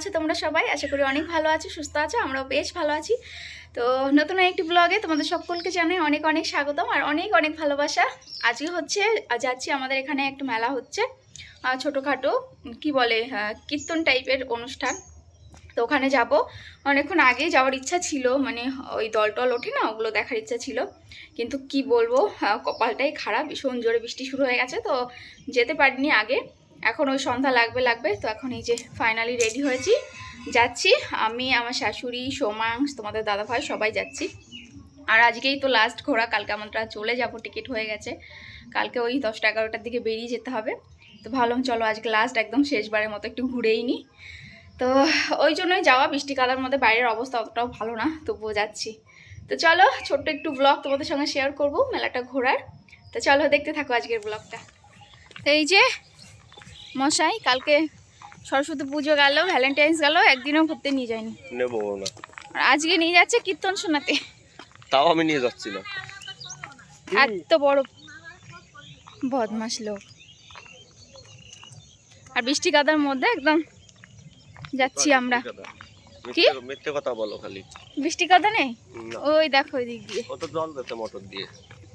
আছো তোমরা সবাই? আশা করি অনেক ভালো আছো, সুস্থ আছো, আমরাও বেশ ভালো আছি। তো নতুন একটি ব্লগে তোমাদের সকলকে জানাই অনেক অনেক স্বাগতম আর অনেক অনেক ভালোবাসা। আজকে হচ্ছে যাচ্ছি আমাদের এখানে একটু মেলা হচ্ছে ছোটোখাটো, কি বলে কীর্তন টাইপের অনুষ্ঠান। তো ওখানে যাব। অনেকক্ষণ আগেই যাওয়ার ইচ্ছা ছিল মানে ওই দল টল ওঠে না, ওগুলো দেখার ইচ্ছা ছিল। কিন্তু কি বলব কপালটাই খারাপ, ভীষণ জোরে বৃষ্টি শুরু হয়ে গেছে, তো যেতে পারিনি আগে। এখন ওই সন্ধ্যা লাগবে লাগবে। তো এখন এই যে ফাইনালি রেডি হয়েছি। যাচ্ছি। আমি, আমার শাশুড়ি সোমাংশ তোমাদের দাদাভাই, সবাই যাচ্ছি। আর আজকেই তো লাস্ট ঘোরা। কালকে আমরা চলে যাব। টিকিট হয়ে গেছে। কালকে ওই দশটা এগারোটার দিকে বেরিয়ে যেতে হবে। তো ভালো চলো আজকে লাস্ট একদম শেষবারের মতো একটু ঘুরেই নিই তো ওই জন্যই যাওয়া। বৃষ্টি কাদার মধ্যে বাইরের অবস্থা অতটাও ভালো না। তবুও যাচ্ছি। তো চলো, ছোট্ট একটু ব্লগ তোমাদের সঙ্গে শেয়ার করব, মেলাটা ঘোরার। তো চলো, দেখতে থাকো আজকের ব্লগটা তো এই যে মশাই কালকে সরস্বতী পুজো গেল ভ্যালেন্টাইন্স গেল একদিনও ঘুরতে নিয়ে যায়নি নেব না। আর আজকে নিয়ে যাচ্ছে কীর্তন শোনাতে। তাও আমি নিয়ে যাচ্ছি না। এত বড় বদমাস লোক। আর বৃষ্টি কাদার মধ্যে একদম যাচ্ছি আমরা। কি? মিথ্যে- কথা বলো খালি। বৃষ্টি কাদা নেই? ওই দেখো ওই দিক দিয়ে। কত জল দিতে মোটর দিয়ে।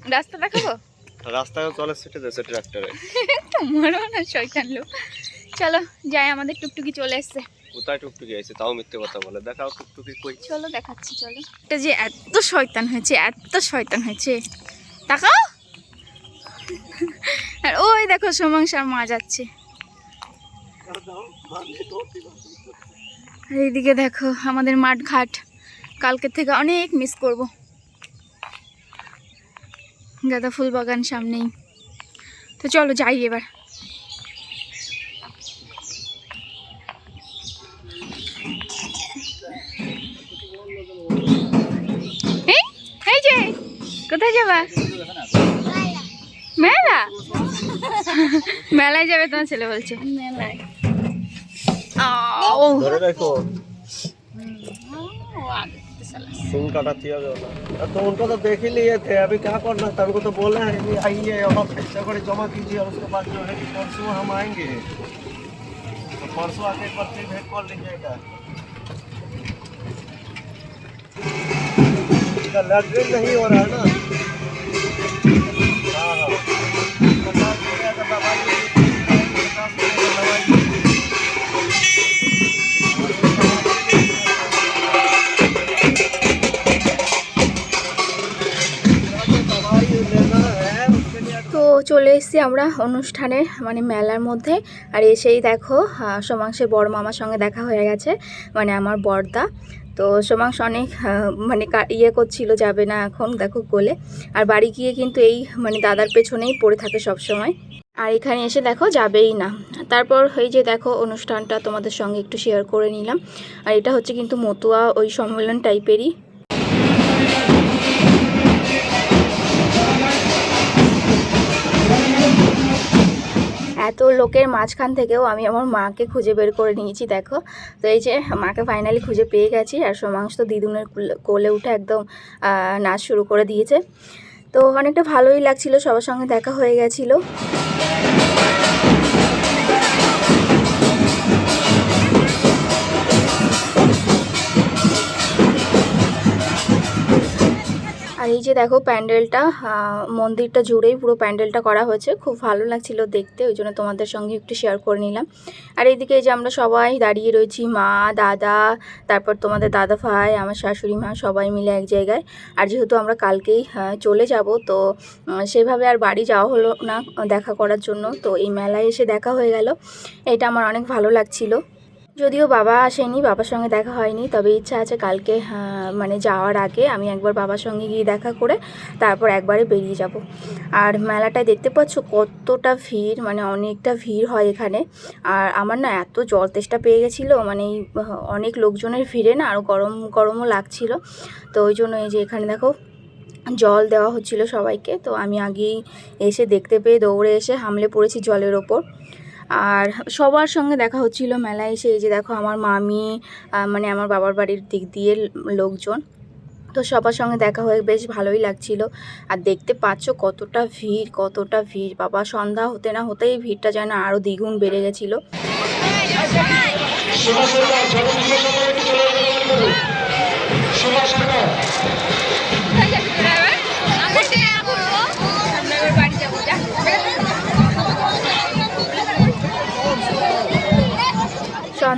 রাস্তা দেখাবো? রাস্তায় চলে সেটে যাচ্ছে ট্রাক্টরে। তোমারও না শয়তান লোক। চলো যাই আমাদের টুকটুকি চলে এসছে। কোথায় টুকটুকি আছে? তাও মিথ্যে কথা বলে। দেখাও টুকটুকি কই। চলো দেখাচ্ছি চলো। এটা যে এত শয়তান হয়েছে এত শয়তান হয়েছে। তাকাও! আর ওই দেখো সোমাংসার মা যাচ্ছে। এইদিকে দেখো আমাদের মাঠ ঘাট কালকের থেকে অনেক মিস করব। গাঁদা ফুল বাগান সামনেই। তো চলো যাই এবার। এই যে কোথায় যাবা? মেলা? মেলায় যাবে তোমার ছেলে বলছে। মেলায়। ও सिंह काटा किया गया तो उनको तो देख ही लिए थे, अभी क्या करना था? उनको तो बोले हैं कि आइए, और पैसा कर जमा कीजिए, और उसके बाद जो है कि परसों हम आएँगे। तो परसों आके एक बार फिर भेंट कर लीजिएगा। लैटरिन नहीं हो रहा है ना। চলে এসেছি আমরা অনুষ্ঠানে মানে মেলার মধ্যে। আর এসেই দেখো সোমাংশের বড় মামার সঙ্গে দেখা হয়ে গেছে মানে আমার বড়দা তো সোমাংশ অনেক মানে ইয়ে করছিল, যাবে না এখন, দেখো কোলে। আর বাড়ি গিয়ে কিন্তু এই মানে দাদার পেছনেই পড়ে থাকে সব সময় আর এখানে এসে দেখো, যাবেই না। তারপর এই যে দেখো, অনুষ্ঠানটা তোমাদের সঙ্গে একটু শেয়ার করে নিলাম। আর এটা হচ্ছে কিন্তু মতুয়া ওই সম্মেলন টাইপেরই এত লোকের মাঝখান থেকেও আমি আমার মাকে খুঁজে বের করে নিয়েছি, দেখো। তো এই যে মাকে ফাইনালি খুঁজে পেয়ে গেছি আর সোমাংশ তো দিদুনের কোলে- কোলে উঠে একদম নাচ শুরু করে দিয়েছে। তো অনেকটা ভালোই লাগছিল, সবার সঙ্গে দেখা হয়ে গেছিল। আর এই যে দেখো প্যান্ডেলটা মন্দিরটা জুড়েই পুরো প্যান্ডেলটা করা হয়েছে। খুব ভালো লাগছিল দেখতে, ওই জন্য তোমাদের সঙ্গে একটু শেয়ার করে নিলাম। আর এইদিকে এই যে আমরা সবাই দাঁড়িয়ে রয়েছি, মা, দাদা, তারপর তোমাদের দাদা ভাই, আমার শাশুড়ি মা, সবাই মিলে এক জায়গায়। আর যেহেতু আমরা কালকেই চলে যাব, তো সেভাবে আর বাড়ি যাওয়া হলো না, দেখা করার জন্য। তো এই মেলায় এসে দেখা হয়ে গেল। এটা আমার অনেক ভালো লাগছিল। যদিও বাবা আসেনি বাবার সঙ্গে দেখা হয়নি তবে ইচ্ছা আছে কালকে আহ, মানে যাওয়ার আগে আমি একবার বাবার সঙ্গে গিয়ে দেখা করে তারপর একবারে বেরিয়ে যাব। আর মেলাটায় দেখতে পাচ্ছ কতটা ভিড় মানে অনেকটা ভিড় হয় এখানে। আর আমার না এত জল তেষ্টা পেয়ে গেছিল মানে অনেক লোকজনের ভিড়ে না আরও গরম গরমও লাগছিল। তো ওই জন্য এই যে এখানে দেখো জল দেওয়া হচ্ছিল সবাইকে তো আমি আগেই এসে দেখতে পেয়ে দৌড়ে এসে হামলে পড়েছি জলের ওপর। আর সবার সঙ্গে দেখা হচ্ছিল মেলায় এসে, এই যে দেখো আমার মামি মানে আমার বাবার বাড়ির দিক দিয়ে লোকজন। তো সবার সঙ্গে দেখা হয়ে বেশ ভালোই লাগছিল। আর দেখতে পাচ্ছ কতটা ভিড় কতটা ভিড়। বাবা, সন্ধ্যা হতে না হতেই ভিড়টা যেন আরও দ্বিগুণ বেড়ে গেছিল।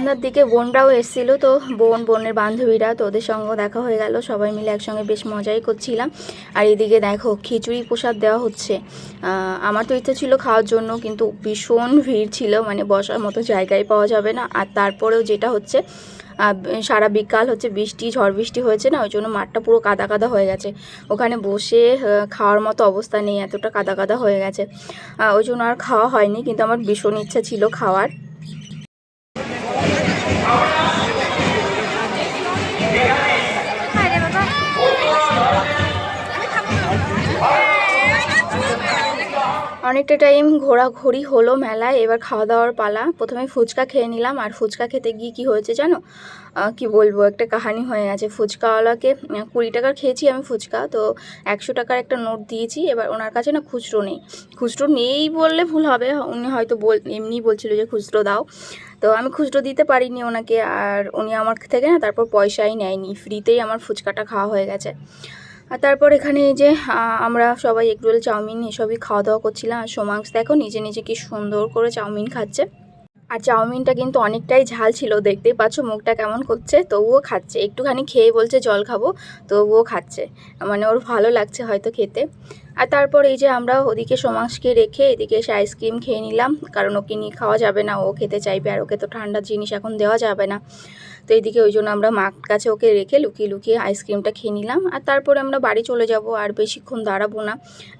সন্ধ্যার দিকে বোনরাও এসেছিল, তো বোন, বোনের বান্ধবীরা তো ওদের সঙ্গে দেখা হয়ে গেল, সবাই মিলে একসঙ্গে বেশ মজাই করছিলাম। আর এদিকে দেখো, খিচুড়ি প্রসাদ দেওয়া হচ্ছে। আমার তো ইচ্ছা ছিল খাওয়ার জন্য, কিন্তু ভীষণ ভিড় ছিল মানে বসার মতো জায়গায় পাওয়া যাবে না। আর তারপরেও যেটা হচ্ছে সারা বিকাল হচ্ছে বৃষ্টি, ঝড় বৃষ্টি হয়েছে না, ওই জন্য মাঠটা পুরো কাদা কাদা হয়ে গেছে। ওখানে বসে খাওয়ার মতো অবস্থা নেই, এতটা কাদা কাদা হয়ে গেছে। ওই জন্য আর খাওয়া হয়নি, কিন্তু আমার ভীষণ ইচ্ছা ছিল খাওয়ার। অনেকটা টাইম ঘোরাঘুরি হলো মেলায়, এবার খাওয়া দাওয়ার পালা। প্রথমে ফুচকা খেয়ে নিলাম, আর ফুচকা খেতে গিয়ে কি হয়েছে জানো? কি বলব, একটা কাহানি হয়ে গেছে। ফুচকাওয়ালাকে কুড়ি টাকার খেয়েছি আমি ফুচকা, তো একশো টাকার একটা নোট দিয়েছি। এবার ওনার কাছে না খুচরো নেই। খুচরো নেই বললে ভুল হবে, উনি হয়তো বল, এমনিই বলছিল যে খুচরো দাও। তো আমি খুচরো দিতে পারিনি ওনাকে, আর উনি আমার থেকে না তারপর পয়সাই নেয়নি। ফ্রিতেই আমার ফুচকাটা খাওয়া হয়ে গেছে। আর তারপর এখানে এই যে আমরা সবাই এগরোল চাউমিন এসবই খাওয়া দাওয়া করছিলাম আর সোমাংস দেখো নিজে নিজে কি সুন্দর করে চাউমিন খাচ্ছে। আর চাউমিনটা কিন্তু অনেকটাই ঝাল ছিল, দেখতেই পাচ্ছ মুখটা কেমন করছে, তবুও খাচ্ছে। একটুখানি খেয়ে বলছে জল খাব, তবুও খাচ্ছে। মানে ওর ভালো লাগছে হয়তো খেতে। আর তারপর এই যে আমরা ওদিকে সমাজকে রেখে এদিকে এসে আইসক্রিম খেয়ে নিলাম, কারণ ওকে নিয়ে খাওয়া যাবে না, ও খেতে চাইবে আর ওকে তো ঠান্ডা জিনিস এখন দেওয়া যাবে না। তো এইদিকে ওই জন্য আমরা মার কাছে ওকে রেখে লুকিয়ে লুকিয়ে আইসক্রিমটা খেয়ে নিলাম। আর তারপরে আমরা বাড়ি চলে যাব, আর বেশিক্ষণ দাঁড়াবো না,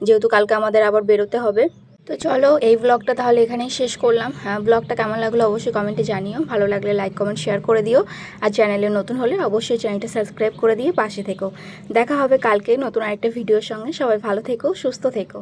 যেহেতু কালকে আমাদের আবার বেরোতে হবে। তো চলো এই ব্লগটা তাহলে এখানেই শেষ করলাম। হ্যাঁ ব্লগটা কেমন লাগল অবশ্যই কমেন্টে জানিও। ভালো লাগলে লাইক কমেন্ট শেয়ার করে দিও। আর চ্যানেলে নতুন হলে অবশ্যই চ্যানেলটা সাবস্ক্রাইব করে দিয়ে পাশে থেকো। দেখা হবে কালকে নতুন আরেকটা ভিডিওর সঙ্গে। সবাই ভালো থেকো, সুস্থ থেকো।